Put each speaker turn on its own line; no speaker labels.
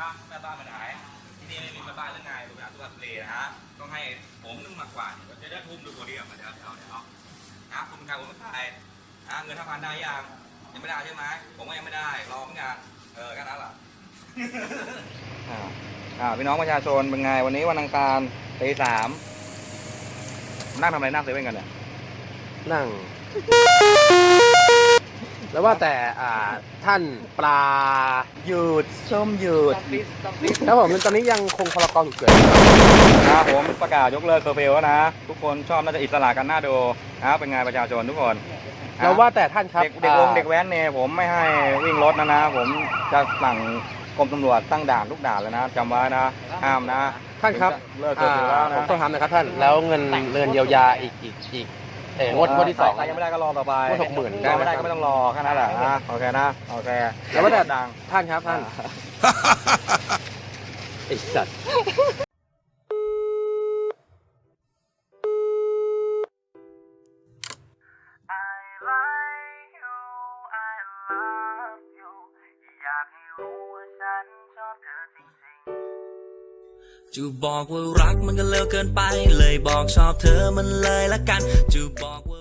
อ้าวแม่บ้านไปไหนที่นี่ไม่มีแม่บ้านหรือไงดูแบบทุกทะเลนะฮะต้องให้ผมนึงมากกว่าเดี๋ยวจะได้ทุ่มดูตัวเดียวมาเดี๋ยวเดี๋ยวเดี๋ยวนะคุณกายผมไม่ไปอะเงินห้าพันได้ยังยังไม่ได้ใช่ไหมผมก็ยังไม่ได้รอเหมือนกันเออแค่นั้นแหละอ่าอ่าพี่น้องประชาชนเป็นไงวันนี้วันอังคารตีสามนั่งทำอะไรนั่งเซเว่นกันเนี่ย
นั่ง แล้วว่าแต่อ่าท่านปลา
หยุดส้มหยุด
ครับผมตอนนี้ยังคงพลกรฉุกเฉิน
นะผมประกาศยกเลิกเคอร์ฟิวแล้วนะ ทุกคนชอบน่าจะอิสระกันหน้าดูนะเป็นไงประชาชนทุกคน
แล้วว่าแต่ท่านครับ
เด็กเด็กวง
อ่า
เด็กแว้นเนี่ยผมไม่ให้วิ่งรถนะนะ ผมจะสั่งกรมตำรวจตั้งด่านทุกด่านเลยนะจำไว้นะห้ามนะ
ท่านครับ
เลิกเคอร์ฟิวแล้ว
อ่าผม
นะ
ต้องถามนะครับท่านแล้วเงินเงินเยียวยาอีกอีกอีก เอองวดงวดที่สอง
ใครยังไม่ได้ก็รอต่อไป
งวด60,000
ได้ไม่ได้
ได้ไหมครับ
ก็ไม่ต้องรอแค่นั้นแหละนะโอเคนะโอเค
แล้วว่าแต่
ดัง
ท่านครับท่าน ไอสัตว์
จูบอกว่ารักมันก็เร็วเกินไป เลยบอกชอบเธอมันเลยละกันจูบอกว่า